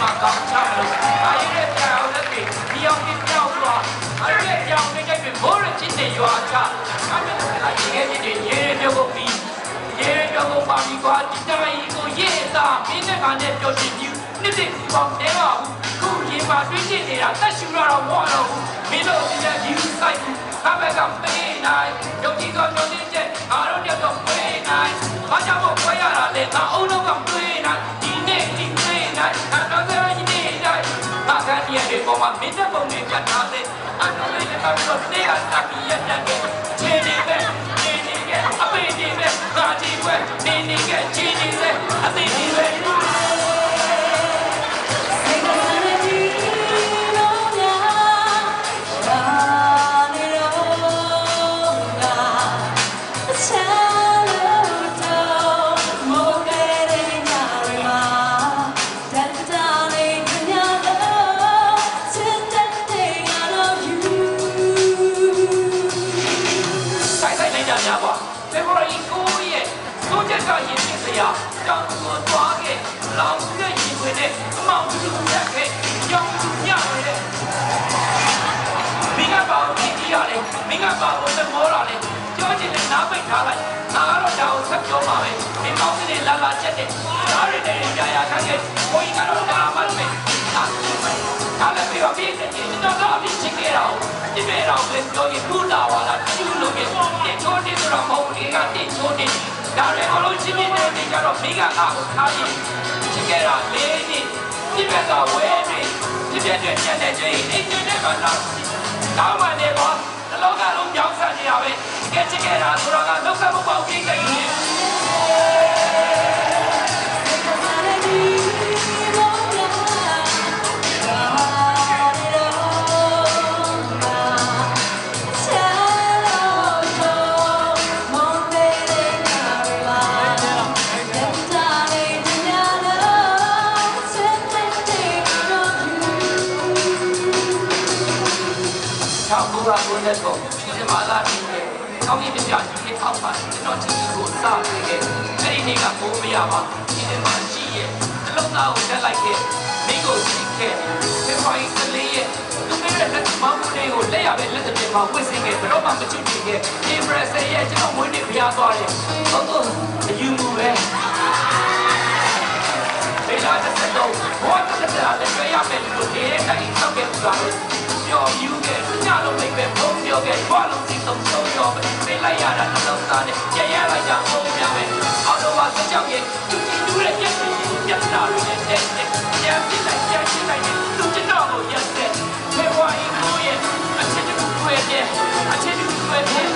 မှာကောင်းချမလို့အာရရဲ့ပြောင်းလက်ပြီးဒီအောင်ပြပြောင်းသွားအာရရဲ့ပြောင်းနေကြပြီမိုးရချစ်တဲ့ရွာချအာရရဲ့အာရရဲ့ဒီရေရုပ်ကိုပြီးရေရုပ်ကိုပါပြီးကွာဒီတိုင်းကိုရေးသားမင်းနဲ့ငါနဲ့ပြောချင်ပြီနှစ်သိပေါင်းနေပါဘူးခုရေပါတွေးချင်နေတာတက်ရှူရတော့မောတော့ဘူးမင်းတို့ကဒီ site ကဘက်ကပေးနိုင်ယုံကြည်တော်ညွှန်တဲ့အားလုံးတော့ ကပေါ်မှာမင်းတဲ့ပုံနဲ့ကတ် ကိုချက်ကရင်ပြစရာတောင်ကိုသွားခဲ့လောင်ပြည့်ရင်ဝင်တဲ့အမောင်သူရက်ခဲ့ကြောင်သူညနေတဲ့မိကပါကိုကြည့်ကြရတယ်မိကပါကိုသမောလာလေပြောချင်တဲ့နားပိတ်ထားလိုက်ငါကတော့ဒါကိုဆက်ပြောပါမယ်မင်းကောင်းတဲ့လာလာချက်တဲ့ဒါရီတဲ့ပြာရခက်ခဲ့ကိုကြီးကတော့ဒါမှမဟုတ်ဒါဒါလည်းပြီးတော့ပြည့်တဲ့ကျွန်တော်တော့ပြည့်ချင်ခဲ့တော့ဒီမဲ့တော့လည်းပြောရင်ဘူးလာပါလားကျူးလို့ပြတင်ချိုးတင်ဆိုတော့မဟုတ်ဘူးကတင်ချိုးတင် ဒါလည်းအလုံးချင်းမြင့်တဲ့နေကြတော့မိကအားကိုထားပြီးချင်ခဲ့တာလေးနှစ်ဒီဘက်ကဝဲနေဒီဘက်ကျညတဲ့ချင်းအိမ်ကျတဲ့ကတော့ကောင်းပါနေပါတလောကလုံးကြောက်ဆက်နေရပဲကဲချင်ခဲ့တာဆိုတော့ကလောက်ဆက်မပေါ့ပြည့်တဲ့ကြီးချောင်းကူရာကိုလက်ကိုဒီမှာလာပြီးတယ်။ကောင်းကင်ပြပြကြီးထောက်ပါကျွန်တော်ချစ်ကိုစပေးခဲ့။အဲ့ဒီနေ့ကပိုးမရပါဒီနေ့မှရှိရဲ့အလုံးသားကိုတက်လိုက်ခဲ့မိကိုကြည့်ခဲ့ဒီဖိုင်ကလေးရဲ့သူကလည်းလ က်မောင်းလေးကိုလက်ရပဲလက်တစ်ပြမှာဝစ်စင်ခဲ့ဘလို့မှမချစ်နေခဲ့ဒီပရက်ဆယ်ရဲ့ကျွန်တော်မွေးနေ့ဖျားသွားတယ်။ဟုတ်တော့အယူမှုပဲ။ဒီလာတဲ့တော့ဘောတက်တဲ့လည်းတွေ့ရမယ်လို့ဒီတဲ့တိုင်းဆောက်ခဲ့ဘူးလား။ပြောယူ ကြရလိုက်ကြအောင်များပဲအော်တော့ဘာစကြောက်ရဲ့သူကြည့်သူရဲ့ရက်စီပြတ်တာလို့တဲ့တဲ့ကြမ်းပြလိုက်ကြမ်းပြလိုက်သူကျတော့ကိုရက်တဲ့ဖေဝါရီကိုရဲ့အချစ်တူတွေ့တဲ့အချစ်တူတွေ့တဲ့အချ